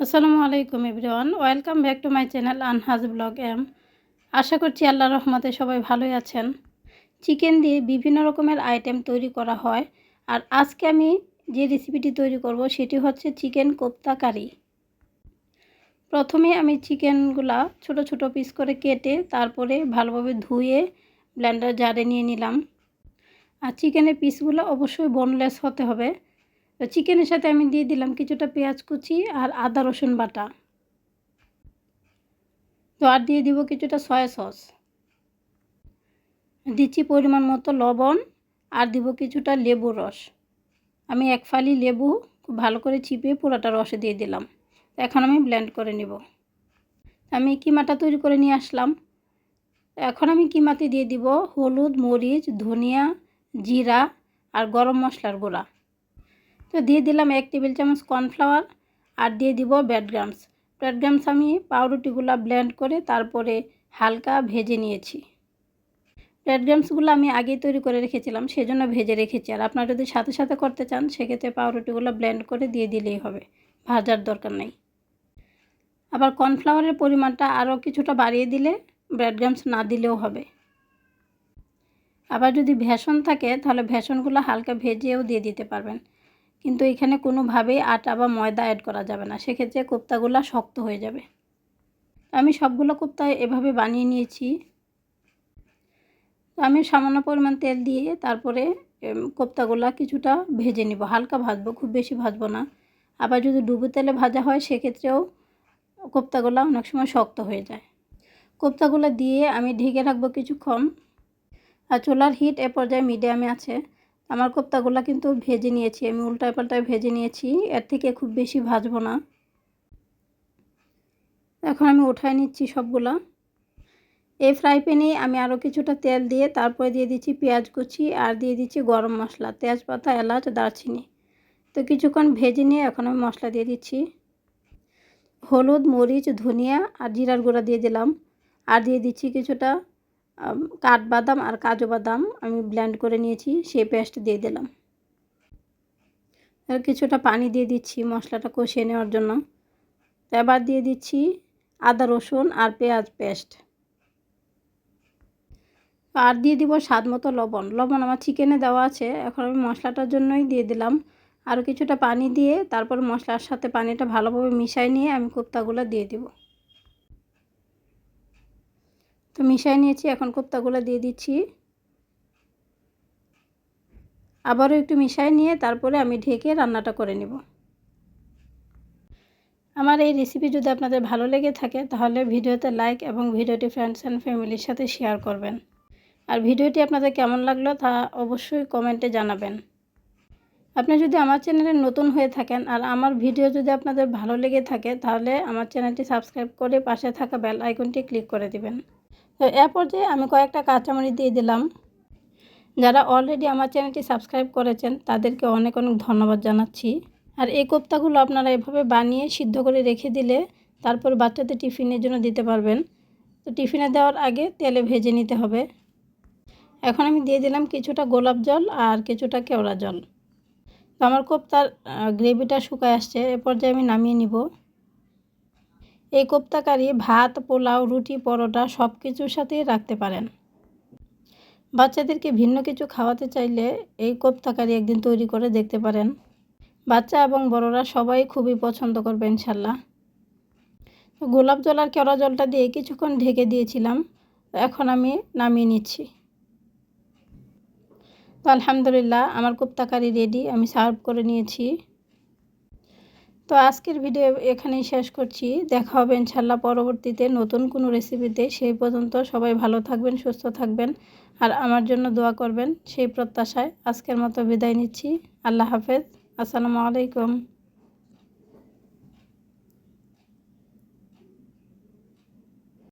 আসসালামু আলাইকুম everyone. Welcome back to my channel Anhaz vlog M. আশা করছি আল্লাহ রহমতে সবাই ভালোই আছেন। চিকেন দিয়ে বিভিন্ন রকমের আইটেম তৈরি করা হয়। আর আজকে আমি যে রেসিপিটি তৈরি করব সেটি হচ্ছে চিকেন কোপ্তা কারি। প্রথমে আমি চিকেনগুলা ছোট ছোট পিস করে কেটে তারপরে ভালোভাবে ধুয়ে ব্লেন্ডার জারে নিয়ে নিলাম। আর চিকেনের পিসগুলো অবশ্যই বোনলেস হতে হবে। তো চিকেনের সাথে আমি দিয়ে দিলাম কিছুটা পেঁয়াজ কুচি আর আদা রসুন বাটা। তো আর দিয়ে দিব কিছুটা সয়া সস দিচ্ছি পরিমাণ মতো লবণ আর দিব কিছুটা লেবু রস। আমি এক ফালি লেবু খুব ভালো করে চিপে পুরোটা রসে দিয়ে দিলাম। এখন আমি ব্লেন্ড করে নিব। আমি কিমাটা তৈরি করে নিয়ে আসলাম। এখন আমি কিমাতে দিয়ে দিব হলুদ, মরিচ, ধনিয়া, জিরা আর গরম মশলার গুঁড়া। তো দিয়ে দিলাম এক টেবিল চামচ কর্নফ্লাওয়ার আর দিয়ে দিব ব্রেডগ্রামস ব্রেডগ্রামস আমি পাউরুটিগুলো ব্লেন্ড করে তারপরে হালকা ভেজে নিয়েছি। ব্রেডগ্রামসগুলো আমি আগেই তৈরি করে রেখেছিলাম, সেজন্য ভেজে রেখেছি। আর আপনারা যদি সাথে সাথে করতে চান, সেক্ষেত্রে পাউরুটিগুলো ব্লেন্ড করে দিয়ে দিলেই হবে, ভাজার দরকার নেই। আবার কর্নফ্লাওয়ারের পরিমাণটা আরও কিছুটা বাড়িয়ে দিলে ব্রেডগ্রামস না দিলেও হবে। আবার যদি ভেষণ থাকে, তাহলে ভেষণগুলো হালকা ভেজেও দিয়ে দিতে পারবেন। কিন্তু এখানে কোনোভাবেই আটা বা ময়দা অ্যাড করা যাবে না। সেক্ষেত্রে কোপ্তাগুলো শক্ত হয়ে যাবে। আমি সবগুলো কোপ্তা এভাবে বানিয়ে নিয়েছি। আমি সামান্য পরিমাণ তেল দিয়ে তারপরে কোপ্তাগুলা কিছুটা ভেজে নিব। হালকা ভাজবো, খুব বেশি ভাজবো না। আবার যদি ডুবো তেলে ভাজা হয়, সেক্ষেত্রেও কোপ্তাগুলো অনেক সময় শক্ত হয়ে যায়। কোপ্তাগুলো দিয়ে আমি ঢেকে রাখব কিছুক্ষণ। আর চুলার হিট এ পর্যায়ে মিডিয়ামে আছে। আমার কোপ্তাগুলো কিন্তু ভেজে নিয়েছি, আমি উল্টায় পাল্টায় ভেজে নিয়েছি, এর থেকে খুব বেশি ভাজবো না। এখন আমি উঠায় নিচ্ছি সবগুলা। এই ফ্রাই প্যানে আমি আরও কিছুটা তেল দিয়ে তারপরে দিয়ে দিচ্ছি পেঁয়াজ কুচি আর দিয়ে দিচ্ছি গরম মশলা, তেজপাতা, এলাচ, দারচিনি। তো কিছুক্ষণ ভেজে নিয়ে এখন আমি মশলা দিয়ে দিচ্ছি। হলুদ, মরিচ, ধনিয়া আর জিরার গুঁড়া দিয়ে দিলাম। আর দিয়ে দিচ্ছি কিছুটা কাঠবাদাম আর কাজু বাদাম আমি ব্লেন্ড করে নিয়েছি, সেই পেস্ট দিয়ে দিলাম। আর কিছুটা পানি দিয়ে দিচ্ছি মশলাটা কষিয়ে নেওয়ার জন্য। এবার দিয়ে দিচ্ছি আদা, রসুন আর পেঁয়াজ পেস্ট আর দিয়ে দিব স্বাদ মতো লবণ। লবণ আমার চিকেনে দেওয়া আছে, এখন আমি মশলাটার জন্যই দিয়ে দিলাম। আরও কিছুটা পানি দিয়ে তারপর মশলার সাথে পানিটা ভালোভাবে মিশাই নিয়ে আমি কোপ্তাগুলো দিয়ে দিব। তো মিশাই নিয়েছি, এখন কোপ্তাগুলো দিয়ে দিচ্ছি। আবারও একটু মিশাই নিয়ে তারপরে আমি ঢেকে রান্নাটা করে নেব। আমার এই রেসিপি যদি আপনাদের ভালো লেগে থাকে, তাহলে ভিডিওতে লাইক এবং ভিডিওটি ফ্রেন্ডস অ্যান্ড ফ্যামিলির সাথে শেয়ার করবেন। আর ভিডিওটি আপনাদের কেমন লাগল তা অবশ্যই কমেন্টে জানাবেন। আপনি যদি আমার চ্যানেলে নতুন হয়ে থাকেন আর আমার ভিডিও যদি আপনাদের ভালো লেগে থাকে, তাহলে আমার চ্যানেলটি সাবস্ক্রাইব করে পাশে থাকা বেল আইকনটি ক্লিক করে দিবেন। তো এর পর্যায়ে আমি কয়েকটা কাঁচামরিচ দিয়ে দিলাম। যারা অলরেডি আমার চ্যানেলটি সাবস্ক্রাইব করেছেন, তাদেরকে অনেক অনেক ধন্যবাদ জানাচ্ছি। আর এই কোপ্তাগুলো আপনারা এভাবে বানিয়ে সিদ্ধ করে রেখে দিলে তারপর বাচ্চাদের টিফিনের জন্য দিতে পারবেন। তো টিফিনে দেওয়ার আগে তেলে ভেজে নিতে হবে। এখন আমি দিয়ে দিলাম কিছুটা গোলাপ জল আর কিছুটা কেওড়া জল। তো আমার কোপ্তার গ্রেভিটা শুকায় আসছে, এ পর্যায়ে আমি নামিয়ে নিব। এই কোপ্তা কারি ভাত, পোলাও, রুটি, পরোটা সব কিছুর সাথেই রাখতে পারেন। বাচ্চাদেরকে ভিন্ন কিছু খাওয়াতে চাইলে এই কোপ্তা কারি একদিন তৈরি করে দেখতে পারেন। বাচ্চা এবং বড়রা সবাই খুবই পছন্দ করবে, ইনশাল্লাহ। গোলাপ জল আর কেওড়া জলটা দিয়ে কিছুক্ষণ ঢেকে দিয়েছিলাম, এখন আমি নামিয়ে নিচ্ছি। তো আলহামদুলিল্লাহ, আমার কোপ্তা কারি রেডি, আমি সার্ভ করে নিয়েছি। তো আজকের ভিডিও এখানেই শেষ করছি। দেখা হবে ইনশাল্লাহ পরবর্তীতে নতুন কোনো রেসিপিতে। সেই পর্যন্ত সবাই ভালো থাকবেন, সুস্থ থাকবেন, আর আমার জন্য দোয়া করবেন সেই প্রত্যাশায়। আজকের মতো বিদায় নিচ্ছি। আল্লাহ হাফেজ। আসসালামু আলাইকুম।